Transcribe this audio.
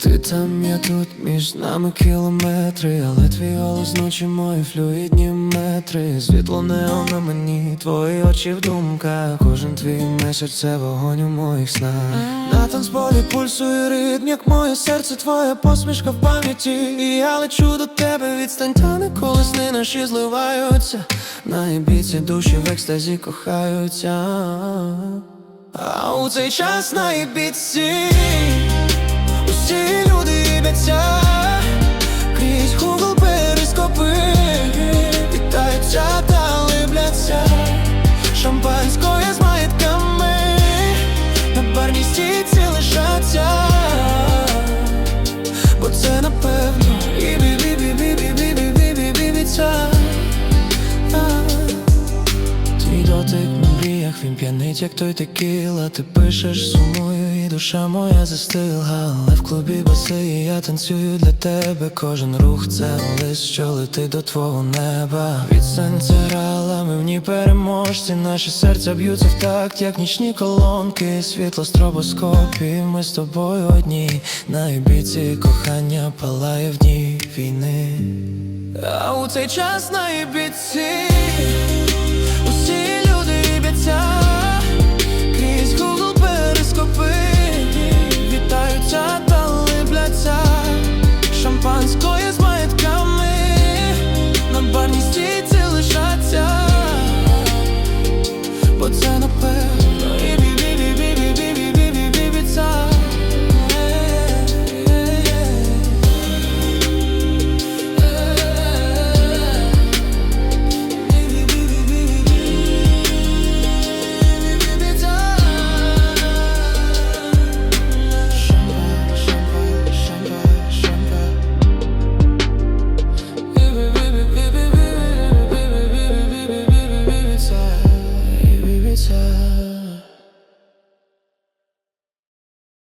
Ти там, я тут, між нами кілометри, але твій голос ночі мої флюїдні метри. Світло неон на мені, твої очі в думках. Кожен твій меседж це вогонь у моїх снах. На танцполі пульсує ритм, як моє серце, твоя посмішка в пам'яті. І я лечу до тебе, відстань тане, коли сни наші зливаються. На ібіці душі в екстазі кохаються. А у цей час на ібіці Шампанською з маєтками На барній стійці лишаться Бо це напевно і бі бі бі бі бі бі бі бі Твій дотик на мріях, він п'янить, як той текіла Ти пишеш, сумую, і душа моя застигла Але в клубі баси, і я танцюю для тебе Кожен рух це лист, що летить до твого неба переможці Наші серця б'ються в такт, як нічні колонки. Світло стробоскопів, ми з тобою одні. На ібіці кохання палає в дні війни. А у цей час на ібіці